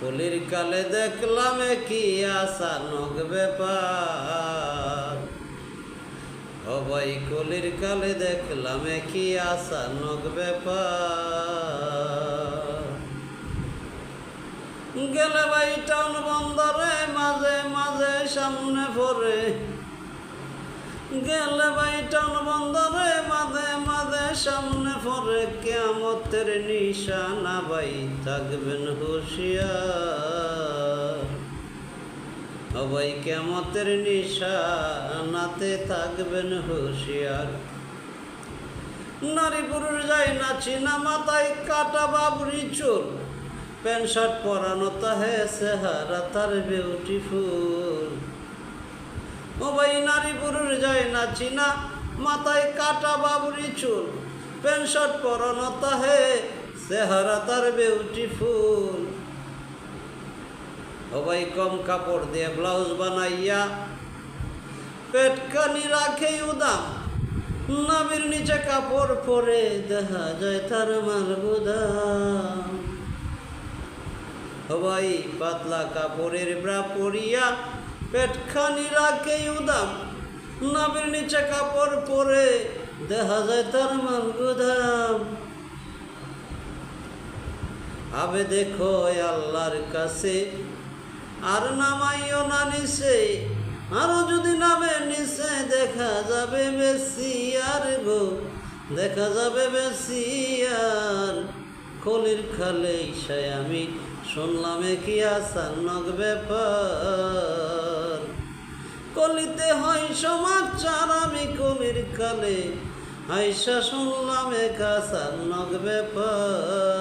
কলির কালে দেখলাম কি আসানক ব্যাপার। ভাই, কলির কালে দেখলাম কি আসানক ব্যাপার। গেলে ভাই, টাউন বন্দরে মাঝে মাঝে সামনে পড়ে। গেলে ভাই, টাউন বন্দরে মাঝে সামনে পড়ে কেমতের নিশানা ভাই থাকবেন হুশিয়ার। ভাই কেমতের নিশানাতে থাকবেন হুশিয়ার। নারী পুরুষ নাচি না মাথায় কাটা বাবরি চুল, প্যান্ট শার্ট পরানো তাহে চেহারা তার বিউটিফুল ও ভাই, নারী পুরুষ যায় না মাথায় কাটা বাবরি চুল প্যান্ট শার্ট পরানো তাহে, চেহারা তার বিউটিফুল ভাই কম কাপড় দিয়ে ব্লাউজ বানাইয়া পেটকানি রাখে উদাম। নাবির নিচে কাপড় পরে দেখা যায় তার মাল গুদাম ও ভাই পাতলা কাপড়ের ব্রা পরিয়া পেটখানি রাখে উদাম। নাবির নিচে কাপড় পরে দেখা যায় তার মাল গুদাম। আবে দেখো আল্লাহর কাছে, আর নামাইও না নিচে, আরও যদি নামে নিচে দেখা যাবে বেশি আর গো দেখা যাবে বেশি আর কলির খালে ইসায় আমি শুনলাম কি আসান্নক ব্যাপার। কলিতে হয় সমাচার আমি কবির কালে। আইসা শুনলাম একা সান্নক ব্যাপার।